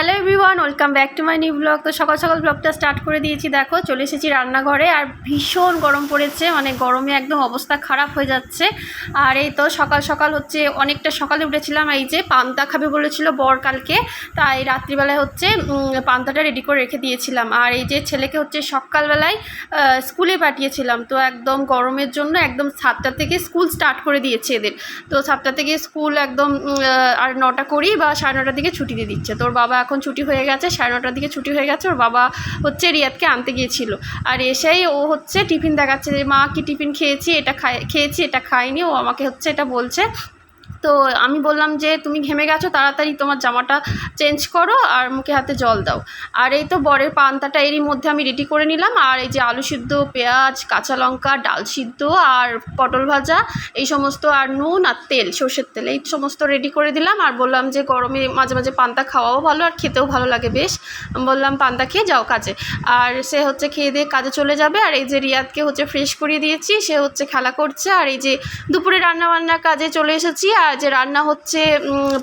Hello everyone welcome back to my new blog তো সকাল সকাল ব্লগটা স্টার্ট করে দিয়েছি, দেখো, চলে এসেছি রান্নাঘরে আর ভীষণ গরম পড়েছে মানে গরমে একদম অবস্থা খারাপ হয়ে যাচ্ছে। আর এই তো সকাল সকাল হচ্ছে, অনেকটা সকালে উঠেছিলাম, এই যে পান্তা খাবে বলেছিল বর কালকে, তাই রাত্রিবেলায় হচ্ছে পান্তাটা রেডি করে রেখে দিয়েছিলাম। আর এই যে ছেলেকে হচ্ছে সকালবেলায় স্কুলে পাঠিয়েছিলাম, তো একদম গরমের জন্য একদম সাতটা থেকে স্কুল স্টার্ট করে দিয়েছে এদের। তো সাতটা থেকে স্কুল একদম আর নটা করি বা সাড়ে নটার দিকে ছুটি দিয়ে দিচ্ছে। তোর বাবা এখন ছুটি হয়ে গেছে, সাড়ে নটার দিকে ছুটি হয়ে গেছে, ওর বাবা হচ্ছে রিয়াদকে আনতে গিয়েছিল। আর এসেই ও হচ্ছে টিফিন দেখাচ্ছে যে, মা, কি টিফিন খেয়েছি? এটা খাই, খেয়েছি, এটা খাইনি। ও আমাকে হচ্ছে এটা বলছে তো আমি বললাম যে, তুমি ঘেমে গেছো, তাড়াতাড়ি তোমার জামাটা চেঞ্জ করো আর মুখে হাতে জল দাও। আর এই তো বরের পান্তাটা এরই মধ্যে আমি রেডি করে নিলাম। আর এই যে আলু সিদ্ধ, পেঁয়াজ, কাঁচা লঙ্কা, ডাল সিদ্ধ আর পটল ভাজা, এই সমস্ত আর নুন আর তেল, সর্ষের তেল, এই সমস্ত রেডি করে দিলাম। আর বললাম যে, গরমে মাঝে মাঝে পান্তা খাওয়াও ভালো আর খেতেও ভালো লাগে বেশ। বললাম, পান্তা খেয়ে যাও কাজে। আর সে হচ্ছে খেয়ে দিয়ে কাজে চলে যাবে। আর এই যে রিয়াদকে হচ্ছে ফ্রেশ করিয়ে দিয়েছি, সে হচ্ছে খেলা করছে। আর এই যে দুপুরে রান্না বান্নার কাজে চলে এসেছি। আর যে রান্না হচ্ছে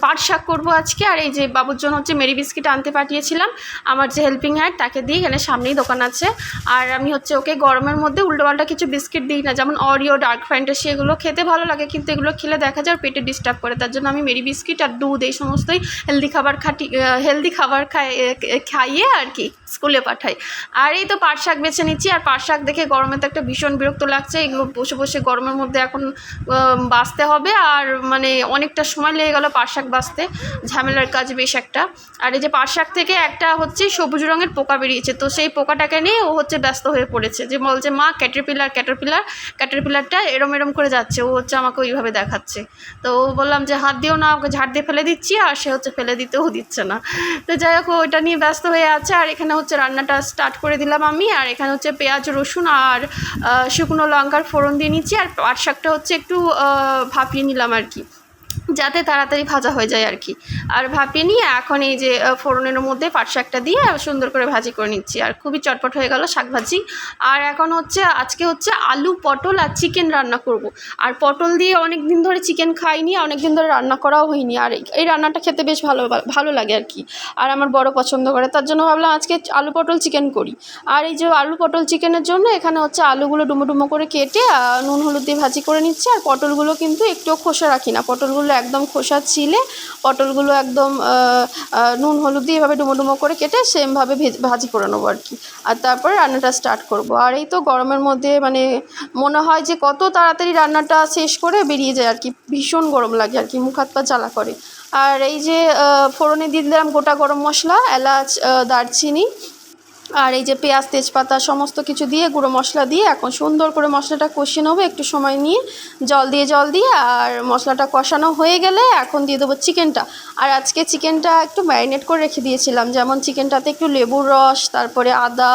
পাট শাক করব আজকে, আর এই যে বাবুর জন্য হচ্ছে মেরি বিস্কিট আনতে পাঠিয়েছিলাম, আমার যে হেল্পিং হ্যান্ড তাকে দিয়ে এখানে সামনেই দোকান আছে। আর আমি হচ্ছে ওকে গরমের মধ্যে উল্টোপাল্টা কিছু বিস্কিট দিই না, যেমন অরিও ডার্ক ফ্যান্টাসি এগুলো খেতে ভালো লাগে, কিন্তু এগুলো খেলে দেখা যায় পেটে ডিস্টার্ব করে, তার জন্য আমি মেরি বিস্কিট আর দুধ এই সমস্তই হেলদি খাবার খাটি হেলদি খাবার খাই খাইয়ে আর কি স্কুলে পাঠাই। আর এই তো পাট শাক বেছে নিচ্ছি, আর পাট শাক দেখে গরমে তো একটা ভীষণ বিরক্ত লাগছে। এগুলো বসে বসে গরমের মধ্যে এখন বাঁচতে হবে, আর মানে অনেকটা সময় লেগে গেল পাট শাক বাঁচতে। ঝামেলার কাজ বেশ একটা। আর এই যে পাট শাক থেকে একটা হচ্ছে সবুজ রঙের পোকা বেরিয়েছে, তো সেই পোকাটাকে নিয়ে ও হচ্ছে ব্যস্ত হয়ে পড়েছে। যে বলছে, মা ক্যাটারপিলার ক্যাটারপিলার ক্যাটারপিলারটা এরম এরম করে যাচ্ছে, ও হচ্ছে আমাকে ওইভাবে দেখাচ্ছে। তো ও বললাম যে, হাত দিয়েও না, ওকে ঝাড় দিয়ে ফেলে দিচ্ছি, আর সে হচ্ছে ফেলে দিতেও দিচ্ছে না। তো যাই হোক ওইটা নিয়ে ব্যস্ত হয়ে আছে, আর এখানে হচ্ছে রান্নাটা স্টার্ট করে দিলাম আমি, আর এখানে হচ্ছে পেঁয়াজ, রসুন আর শুকনো লঙ্কার ফোড়ন দিয়ে নিচ্ছি, আর পাট শাকটা হচ্ছে একটু ভাপিয়ে নিলাম আর কি। যাতে তাড়াতাড়ি ভাজা হয়ে যায় আর কি আর ভাপিয়ে নিয়ে এখন এই যে ফোড়নের মধ্যে পাট শাকটা দিয়ে সুন্দর করে ভাজি করে নিচ্ছি। আর খুবই চটপট হয়ে গেল শাক ভাজি। আর এখন হচ্ছে, আজকে হচ্ছে আলু, পটল আর চিকেন রান্না করব। আর পটল দিয়ে অনেক দিন ধরে চিকেন খাইনি অনেক দিন ধরে রান্না করাও হয়নি। আর এই- রান্নাটা খেতে বেশ ভালো ভালো লাগে আর কি আর আমার বড় পছন্দ করে, তার জন্য ভাবলাম আজকে আলু, পটল চিকেন করি। আর এই যে আলু, পটল চিকেনের জন্য এখানে হচ্ছে আলুগুলো ডুমো ডুমো করে কেটে নুন, হলুদ দিয়ে ভাজি করে নিচ্ছি। আর পটলগুলো কিন্তু একটুও খোসা রাখি না। পটলগুলো একদম খোসা ছিলে, পটলগুলো একদম নুন, হলুদ দিয়ে এভাবে ডুমো ডুমো করে কেটে সেমভাবে ভেজ- ভাজি করে নেব আর কি। আর তারপরে রান্নাটা স্টার্ট করব। আর এই তো গরমের মধ্যে মানে মনে হয় যে কত তাড়াতাড়ি রান্নাটা শেষ করে বেরিয়ে যায় আর কি। ভীষণ গরম লাগে আর কি, মুখ হাত পা জ্বালা করে। আর এই যে ফোড়নে দিয়ে দিলাম গোটা গরম মশলা, এলাচ দারচিনি আর এই যে পেঁয়াজ, তেজপাতা সমস্ত কিছু দিয়ে, গুঁড়ো মশলা দিয়ে এখন সুন্দর করে মশলাটা কষিয়ে নেব, একটু সময় নিয়ে জল দিয়ে জল দিয়ে আর মশলাটা কষানো হয়ে গেলে এখন দিয়ে দেবো চিকেনটা। আর আজকে চিকেনটা একটু ম্যারিনেট করে রেখে দিয়েছিলাম, যেমন চিকেনটাতে একটু লেবুর রস, তারপরে আদা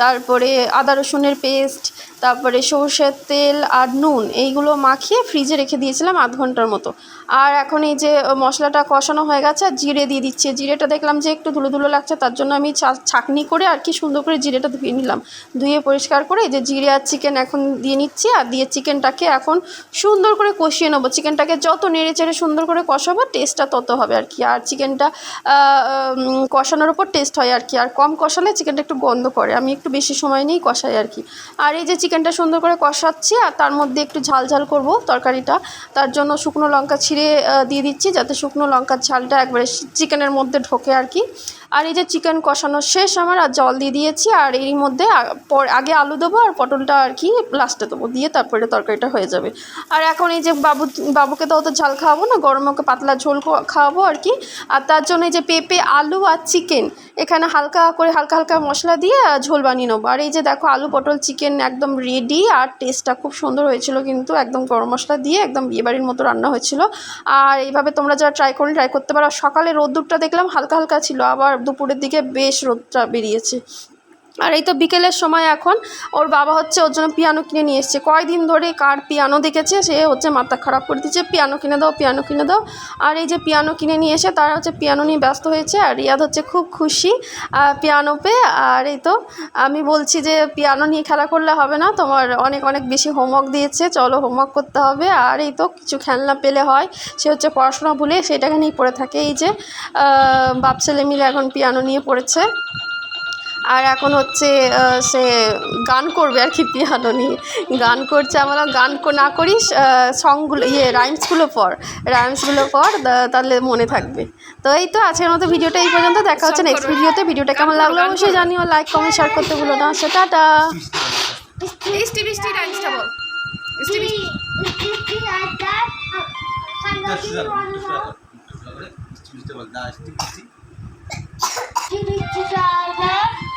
তারপরে আদা রসুনের পেস্ট তারপরে সর্ষের তেল আর নুন, এইগুলো মাখিয়ে ফ্রিজে রেখে দিয়েছিলাম আধ ঘণ্টার মতো। আর এখন এই যে মশলাটা কষানো হয়ে গেছে, আর জিরে দিয়ে দিচ্ছে। জিরেটা দেখলাম যে একটু ধুলো ধুলো লাগছে, তার জন্য আমি ছাঁকনি করে আর কি সুন্দর করে জিরেটা ধুয়ে নিলাম। ধুয়ে পরিষ্কার করে যে জিরে আর চিকেন এখন দিয়ে নিচ্ছি, আর দিয়ে চিকেনটাকে এখন সুন্দর করে কষিয়ে নেব। চিকেনটাকে যত নেড়ে চেড়ে সুন্দর করে কষাবো টেস্টটা তত হবে আর কি। আর চিকেনটা কষানোর ওপর টেস্ট হয় আর কি। আর কম কষালে চিকেনটা একটু গন্ধ করে আমি একটু বেশি সময় নিয়েই কষাই আর কি। আর এই যে চিকেনটা সুন্দর করে কষাচ্ছি আর তার মধ্যে একটু ঝাল ঝাল করব তরকারিটা। তার জন্য শুকনো লঙ্কা ছিঁড়ে দিয়ে দিচ্ছি যাতে শুকনো লঙ্কার ঝালটা একবারে চিকেনের মধ্যে ঢোকে আর কি। আর এই যে চিকেন কষানো শেষ, আমার আর জল দিয়ে দিয়েছি, আর এরই মধ্যে আগে আলু দেবো আর পটলটা আর কি লাস্টে দেবো, দিয়ে তারপরে তরকারিটা হয়ে যাবে। আর এখন এই যে বাবু, বাবুকে তো অত ঝাল খাওয়াবো না, গরমে ওকে পাতলা ঝোল খাওয়াবো আর কি। আর তার জন্য এই যে পেঁপে, আলু আর চিকেন এখানে হালকা করে হালকা হালকা মশলা দিয়ে ঝোল বানিয়ে নেব। আর এই যে দেখো, আলু, পটল চিকেন একদম রেডি আর টেস্টটা খুব সুন্দর হয়েছিল কিন্তু, একদম গরম মশলা দিয়ে একদম বিয়েবাড়ির মতো রান্না হয়েছিল। আর এইভাবে তোমরা যারা ট্রাই করলে ট্রাই করতে পারো। সকালে রোদ্দুরটা দেখলাম হালকা হালকা ছিল, আবার দুপুরের দিকে বেশ রোদটা বেরিয়েছে। আর এই তো বিকেলের সময় এখন, ওর বাবা হচ্ছে ওর জন্য পিয়ানো কিনে নিয়ে এসছে। কয়দিন ধরে কার পিয়ানো দেখেছে? সে হচ্ছে মাথা খারাপ করে দিচ্ছে পিয়ানো কিনে দাও, পিয়ানো কিনে দাও। আর এই যে পিয়ানো কিনে নিয়ে এসে তারা হচ্ছে পিয়ানো নিয়ে ব্যস্ত হয়েছে আর রিয়াদ হচ্ছে খুব খুশি পিয়ানো পেয়ে। আর এই তো আমি বলছি যে পিয়ানো নিয়ে খেলা করলে হবে না, তোমার অনেক অনেক বেশি হোমওয়ার্ক দিয়েছে। চলো হোমওয়ার্ক করতে হবে। আর এই তো কিছু খেলনা পেলে হয়, সে হচ্ছে পড়াশোনা ভুলে সেটাকে নিয়ে পড়ে থাকে। এই যে বাপ ছেলে মিলে এখন পিয়ানো নিয়ে পড়েছে। আর এখন হচ্ছে সে গান করবে আর কি পিয়ানো নিয়ে। গান করছে আমরা গান না করিস সংগুলো ইয়ে রাইমসগুলো পর রাইমসগুলো পর তাহলে মনে থাকবে। তো এই তো আজকের মতো ভিডিওটা এই পর্যন্ত। দেখা হচ্ছে নেক্সট ভিডিওতে ভিডিওটা কেমন লাগল অবশ্যই জানিও লাইক কমেন্ট শেয়ার করতে ভুলো না। সে টাটা। বৃষ্টি বৃষ্টি রাইমসটা বল। বৃষ্টি বৃষ্টি মিষ্টি মিষ্টি বল।